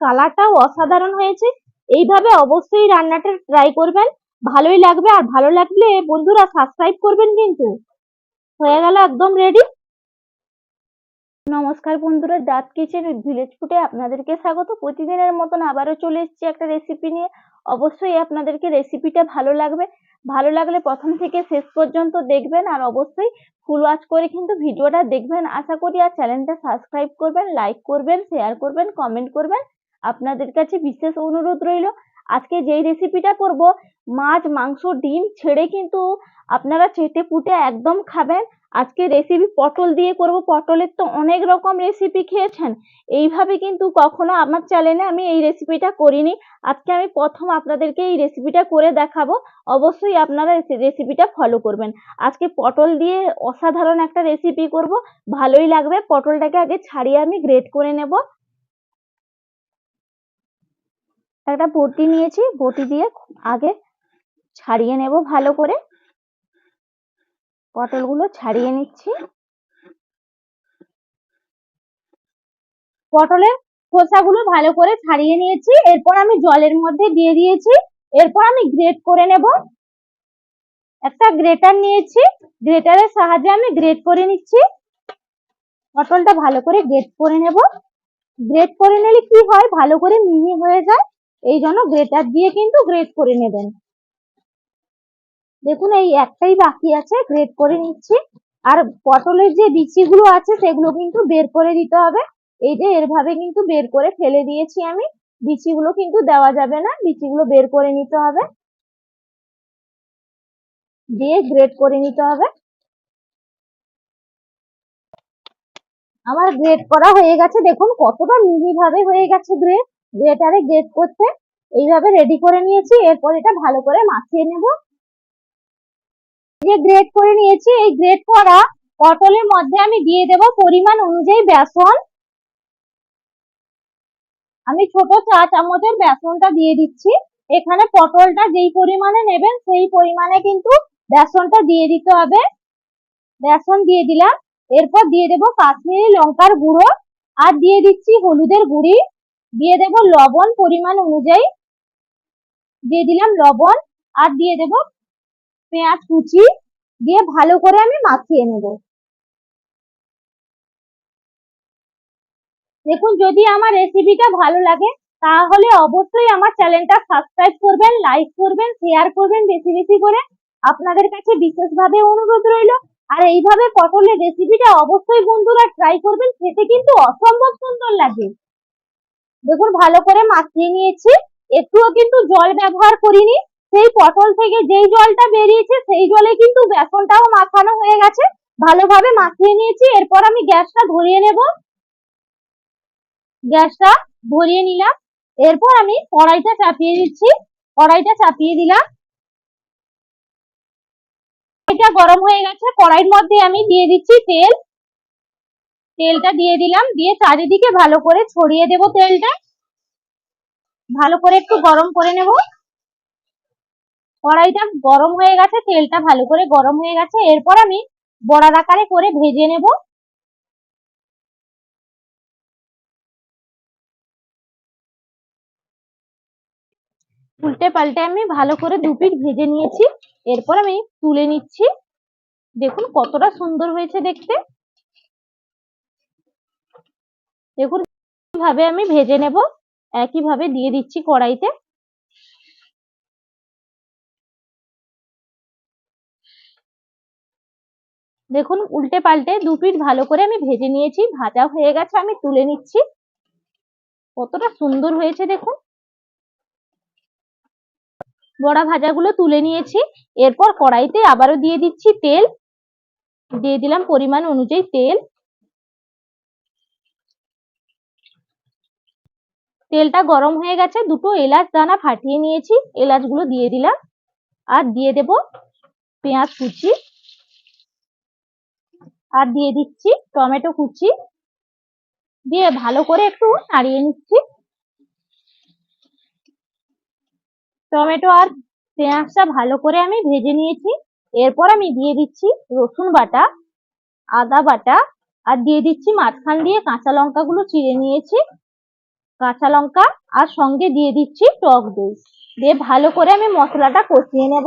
কালারটাও অসাধারণ হয়েছে। এইভাবে অবশ্যই রান্নাটা ট্রাই করবেন। ভালোই লাগবে আর ভালো লাগলে বন্ধুরা সাবস্ক্রাইব করবেন কিন্তু। হয়ে গেল একদম রেডি নমস্কার বন্ধুরা, দাঁত কিচেন ভিলেজ ফুটে আপনাদেরকে স্বাগত। প্রতিদিনের মতন আবারও চলে এসেছি একটা রেসিপি নিয়ে। অবশ্যই আপনাদেরকে রেসিপিটা ভালো লাগবে। ভালো লাগলে প্রথম থেকে শেষ পর্যন্ত দেখবেন আর অবশ্যই ফুল ওয়াচ করে কিন্তু ভিডিওটা দেখবেন। আশা করি আর চ্যানেলটা সাবস্ক্রাইব করবেন লাইক করবেন শেয়ার করবেন কমেন্ট করবেন। আপনাদের কাছে বিশেষ অনুরোধ রইল, আজকে যেই রেসিপিটা করব, মাছ, মাংস, ডিম ছেড়ে কিন্তু আপনারা চেটে পুটে একদম খাবেন। আজকে রেসিপি পটল দিয়ে করব, পটলের তো অনেক রকম রেসিপি খেয়েছেন। এইভাবে কিন্তু কখনো আমার চ্যানেলে আমি এই রেসিপিটা করিনি। আজকে আমি প্রথম আপনাদেরকে এই রেসিপিটা করে দেখাবো। অবশ্যই আপনারা রেসিপিটা ফলো করবেন। আজকে পটল দিয়ে অসাধারণ একটা রেসিপি করব। ভালোই লাগবে। পটলটাকে আগে ছাড়িয়ে আমি গ্রেট করে নেব। একটা বটি নিয়েছি বটি দিয়ে আগে ছাড়িয়ে নেব ভালো করে। পটলগুলো ছাড়িয়ে নিচ্ছি। পটলের খোসাগুলো ভালো করে ছাড়িয়ে নিয়েছি। এরপর আমি জলের মধ্যে দিয়ে দিয়েছি। এরপর আমি গ্রেট করে নেব। একটা গ্রেটার নিয়েছি। গ্রেটারের সাহায্যে আমি গ্রেট করে নিচ্ছি। পটলটা ভালো করে গ্রেট করে নেব। গ্রেট করে নিলে কি হয়? ভালো করে মিহি হয়ে যায়। এই জন্য গ্রেটার দিয়ে কিন্তু গ্রেট করে নেবেন। দেখুন, এই একটাই বাকি আছে গ্রেট করে নিচ্ছি। আর পটলের যে বিচিগুলো আছে, সেগুলো কিন্তু বের করে দিতে হবে। এই যে এরভাবে কিন্তু বের করে ফেলে দিয়েছি আমি। বিচিগুলো কিন্তু দেওয়া যাবে না, বিচিগুলো বের করে নিতে হবে। দিয়ে গ্রেট করে নিতে হবে। আমার গ্রেট করা হয়ে গেছে, দেখুন কতটা মিহি ভাবে হয়ে গেছে গ্রেট গ্রেটারে গ্রেট করতে এইভাবে রেডি করে নিয়েছি, এরপর এটা ভালো করে মাখিয়ে নেব। যে গ্রেট করে নিয়েছি, এই গ্রেট করা পটলের মধ্যে আমি দিয়ে দেব পরিমাণ অনুযায়ী বেসন। আমি ছোট চা চামচের বেসনটা দিয়ে দিচ্ছি। এখানে পটলটা যেই পরিমাণে নেবেন, সেই পরিমাণে কিন্তু বেসনটা দিয়ে দিতে হবে। বেসন দিয়ে দিলাম। এরপর দিয়ে দেব কাশ্মীরি লঙ্কার গুঁড়ো। আর দিয়ে দিচ্ছি হলুদের গুঁড়ি। দিয়ে দেব লবণ পরিমাণ অনুযায়ী। দিয়ে দিলাম লবণ আর দিয়ে দেব পেঁয়াজ কুচি দিয়ে ভালো করে আমি মাখিয়ে নেব। দেখুন, যদি আমার রেসিপিটা ভালো লাগে, তাহলে অবশ্যই আমার চ্যানেলটা সাবস্ক্রাইব করবেন লাইক করবেন শেয়ার করবেন বেশি বেশি করে। আপনাদের কাছে বিশেষভাবে অনুরোধ রইল। আর এইভাবে পটলের রেসিপিটা অবশ্যই বন্ধুরা ট্রাই করবেন, খেতে কিন্তু অসম্ভব সুন্দর লাগে। দেখুন, ভালো করে মাখিয়ে নিয়েছি। একটুও কিন্তু জল ব্যবহার করিনি। সেই পটল থেকে যেই জলটা বেরিয়েছে, সেই জলে কিন্তু বেসনটাও মাখানো হয়ে গেছে। ভালোভাবে মাখিয়ে নিয়েছি। এরপর আমি গ্যাসটা ধরিয়ে নেব। গ্যাসটা ধরিয়ে নিলাম। এরপর আমি কড়াইটা চাপিয়ে দিচ্ছি। কড়াইটা চাপিয়ে দিলাম। কড়াইটা গরম হয়ে গেছে। কড়াইয়ের মধ্যে আমি দিয়ে দিচ্ছি তেল। তেলটা দিয়ে দিলাম, দিয়ে চারিদিকে ভালো করে ছড়িয়ে দেব তেলটা। ভালো করে একটু গরম করে নেব। কড়াইটা গরম হয়ে গেছে, তেলটা ভালো করে গরম হয়ে গেছে। এরপর আমি বড়ার আকারে করে ভেজে নেব। উল্টে পাল্টে আমি ভালো করে দু পিঠ ভেজে নিয়েছি। এরপর আমি তুলে নিচ্ছি। দেখুন কতটা সুন্দর হয়েছে দেখতে। দেখুন, কীভাবে আমি ভেজে নেব, একইভাবে দিয়ে দিচ্ছি কড়াইতে। দেখুন, উল্টে পাল্টে দু পিঠ ভালো করে আমি ভেজে নিয়েছি, ভাজা হয়ে গেছে, আমি তুলে নিচ্ছি। কতটা সুন্দর হয়েছে, দেখুন। বড়া ভাজাগুলো তুলে নিয়েছি, এরপর কড়াইতে আবারও দিয়ে দিচ্ছি তেল। দিয়ে দিলাম পরিমাণ অনুযায়ী তেল। তেলটা গরম হয়ে গেছে, দুটো এলাচ দানা ফাটিয়ে নিয়েছি, এলাচগুলো দিয়ে দিলাম। আর দিয়ে দেব পেঁয়াজ কুচি, আর দিয়ে দিচ্ছি টমেটো কুচি। দিয়ে ভালো করে একটু নাড়িয়ে নিচ্ছি। টমেটো আর পেঁয়াজটা ভালো করে আমি ভেজে নিয়েছি। এরপর আমি দিয়ে দিচ্ছি রসুন বাটা, আদা বাটা, আর দিয়ে দিচ্ছি মাঝখান দিয়ে কাঁচা লঙ্কাগুলো চিড়ে নিয়েছি। কাঁচা লঙ্কা আর সঙ্গে দিয়ে দিচ্ছি টক দই। দিয়ে ভালো করে আমি মশলাটা কষিয়ে নেব।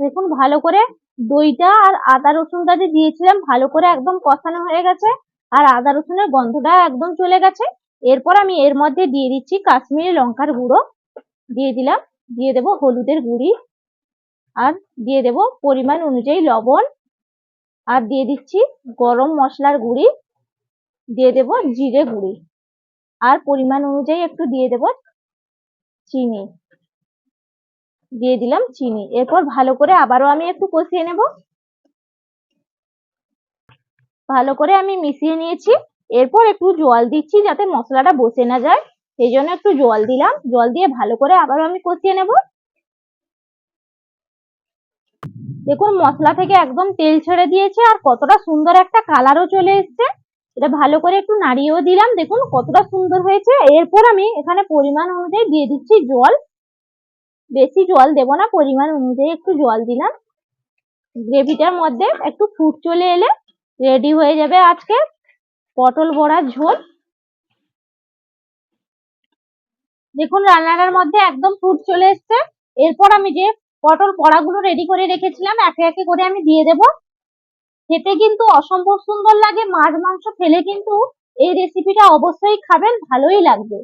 দেখুন, ভালো করে দইটা আর আদা রসুনটা যে দিয়েছিলাম, ভালো করে একদম কষানো হয়ে গেছে আর আদা রসুনের গন্ধটা একদম চলে গেছে। এরপর আমি এর মধ্যে দিয়ে দিচ্ছি কাশ্মীরি লঙ্কার গুঁড়ো। দিয়ে দিলাম, দিয়ে দেব হলুদের গুঁড়ি আর দিয়ে দেব পরিমাণ অনুযায়ী লবণ। আর দিয়ে দিচ্ছি গরম মশলার গুঁড়ি, দিয়ে দেব জিরে গুঁড়ি। আর পরিমাণ অনুযায়ী একটু দিয়ে দেব চিনি। দিয়ে দিলাম চিনি। এরপর ভালো করে আবারও আমি একটু কষিয়ে নেব। ভালো করে আমি মিশিয়ে নিয়েছি। এরপর একটু জল দিচ্ছি যাতে মশলাটা বসে না যায়। সেই জন্য একটু জল দিলাম। জল দিয়ে ভালো করে আবারও আমি কষিয়ে নেব। দেখুন, মশলা থেকে একদম তেল ছেড়ে দিয়েছে আর কতটা সুন্দর একটা কালারও চলে এসছে। এটা ভালো করে একটু নাড়িয়েও দিলাম। দেখুন, কতটা সুন্দর হয়েছে। এরপর আমি এখানে পরিমাণ অনুযায়ী দিয়ে দিচ্ছি জল। বেশি জল দেব না, পরিমাণ অনুযায়ী একটু জল দিলাম। গ্রেভিটার মধ্যে একটু ফুট চলে এলে রেডি হয়ে যাবে আজকে পটল বড়ার ঝোল। দেখুন রান্নাটার মধ্যে একদম ফুট চলে এসছে। এরপর আমি যে পটল বড়াগুলো রেডি করে রেখেছিলাম, একে একে করে আমি দিয়ে দেব। খেতে কিন্তু অসম্ভব সুন্দর লাগে, মাছ মাংস ফেলে কিন্তু এই রেসিপিটা অবশ্যই খাবেন, ভালোই লাগবে।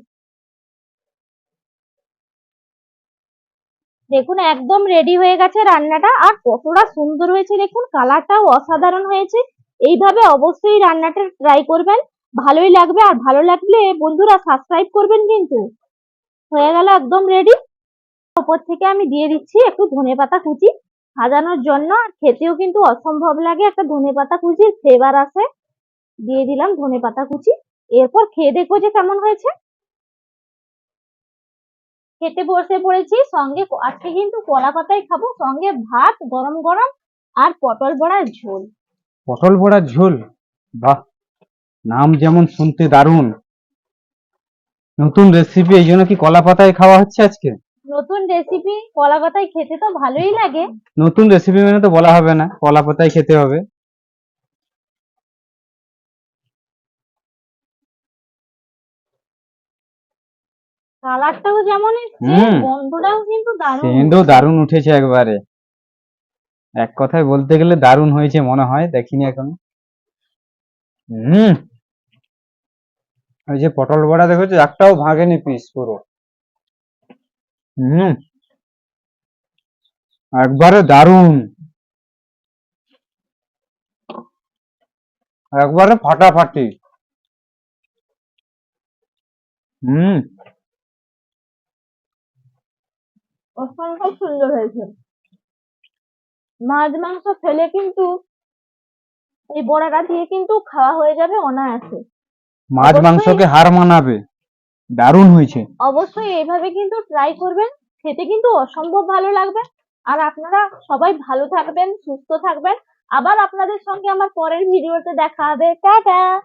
দেখুন, একদম রেডি হয়ে গেছে রান্নাটা, আর কতটা সুন্দর হয়েছে, দেখুন কালারটাও অসাধারণ হয়েছে। এইভাবে অবশ্যই রান্নাটা ট্রাই করবেন, ভালোই লাগবে, আর ভালো লাগলে বন্ধুরা সাবস্ক্রাইব করবেন কিন্তু। হয়ে গেল একদম রেডি ওপর থেকে আমি দিয়ে দিচ্ছি একটু ধনেপাতা কুচি সাজানোর জন্য। আর খেতেও কিন্তু অসম্ভব লাগে একটা ধনেপাতা কুচির ফ্লেভার আসে। দিয়ে দিলাম ধনেপাতা কুচি। এরপর খেয়ে দেখব যে কেমন হয়েছে। খেতে বসে পড়েছি, সঙ্গে আজকে কিন্তু কলা পাতাই খাব। সঙ্গে ভাত, গরম গরম আর পটল বড়ার ঝোল। পটল বড়ার ঝোল? বাহ! নাম যেমন শুনতে দারুণ। নতুন রেসিপি এই জন্য কি কলা পাতায় খাওয়া হচ্ছে আজকে? নতুন রেসিপি কলা পাতায় খেতে তো ভালোই লাগে। নতুন রেসিপি মানে তো বলা হবে না কলা পাতায় খেতে হবে। কালারটাও যেমন গন্ধটাও কিন্তু দারুণ। সেন্টও দারুণ উঠেছে একবারে। এক কথায় বলতে গেলে দারুণ হয়েছে মনে হয় দেখিনি এখন। হুম। ওই যে পটল বড়া দেখেছ? একটাও ভাগেনি পিস পুরো। হুম। একবারে দারুণ। একবারে ফাটাফাটি। হুম। অসম্ভব সুন্দর হয়েছে। মাছ মাংস ফেলে কিন্তু এই বড়াটা দিয়ে কিন্তু খাওয়া হয়ে যাবে অনায়াসে। মাছ মাংসকে হার মানাবে। দারুণ হয়েছে। অবশ্যই এইভাবে কিন্তু ট্রাই করবেন, খেতে কিন্তু অসম্ভব ভালো লাগবে। আর আপনারা সবাই ভালো থাকবেন, সুস্থ থাকবেন। আবার আপনাদের সঙ্গে আমার পরের ভিডিওতে দেখা হবে। টাটা!